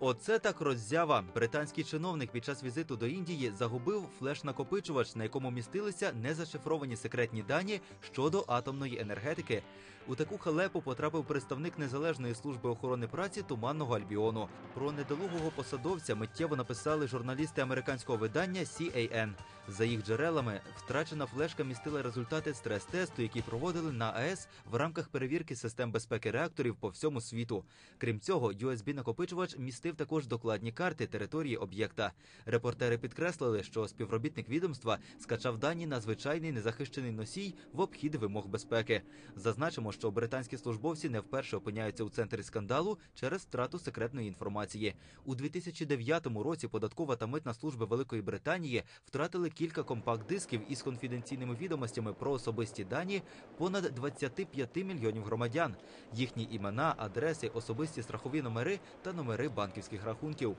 Оце так роззява. Британський чиновник під час візиту до Індії загубив флеш-накопичувач, на якому містилися незашифровані секретні дані щодо атомної енергетики. У таку халепу потрапив представник незалежної служби охорони праці Туманного Альбіону. Про недолугого посадовця миттєво написали журналісти американського видання CAN. За їх джерелами, втрачена флешка містила результати стрес-тесту, який проводили на АЕС в рамках перевірки систем безпеки реакторів по всьому світу. Крім цього, USB-накопичувач містив також докладні карти території об'єкта. Репортери підкреслили, що співробітник відомства скачав дані на звичайний незахищений носій в обхід вимог безпеки. Зазначимо, що британські службовці не вперше опиняються у центрі скандалу через втрату секретної інформації. У 2009 році податкова та митна служби Великої Британії втратили кілька компакт-дисків із конфіденційними відомостями про особисті дані понад 25 мільйонів громадян, їхні імена, адреси, особисті страхові номери та номери банківських рахунків.